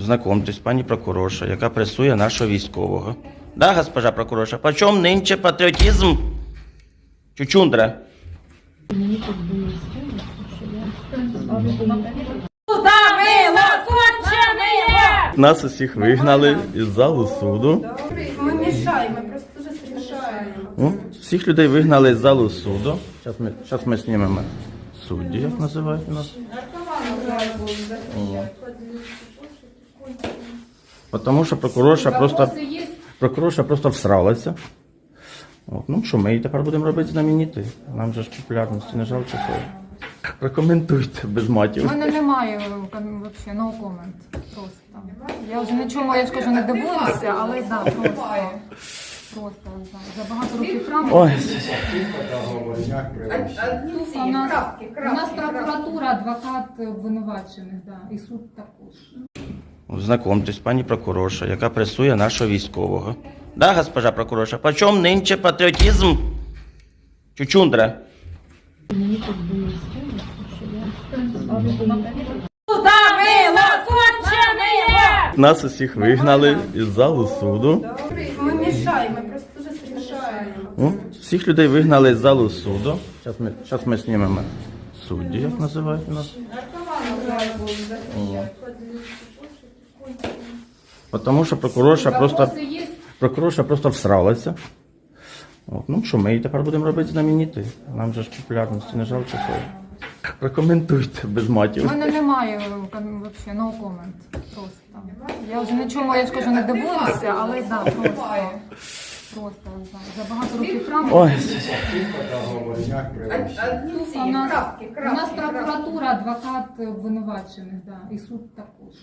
Знакомтесь, пані прокурорша, яка пресує нашого військового. Да, госпожа прокурорша, почем нинче патріотизм? Чучундра. Нас усіх вигнали із залу суду. Мы мешаем, мы просто тоже. Ну, всіх людей вигнали з залу суду. Зараз ми, зараз ми знімемо судді, як називають нас. О. Тому що прокурорша просто, прокурорша просто всралася. От, ну що, ми її тепер будемо робити знаменити. Нам же ж популярності не жалко цього. Прокоментуйте без У мене немає вообще no comment. Просто. Я вже нічому, я ж кажу, не дивуюся, але да, просто. Просто да. за багато років. Ой, У нас, у нас прокуратура, адвокат обвинувачених, да, і суд також. Знакомтесь, пані прокурорша, яка пресує нашого військового. Да, госпожа прокурорша, почем нинче патріотизм? Чучундра. Нас усіх вигнали із залу суду. Мы мешаем, мы просто. Ну, всіх людей вигнали з залу суду. Зараз ми, зараз ми знімемо судді, як називають нас. О. Тому що прокурорша просто, прокурорша просто всралася. От, ну що, ми її тепер будемо робити знаменити. Нам же ж популярності не жалко цього. Прокоментуйте без У мене немає вообще no comment. Просто. Я вже нічому, я ж кажу, не дивуюся, але да, просто. Просто да. за багато років. Ой, У нас, у нас прокуратура, адвокат обвинувачених, да, і суд також.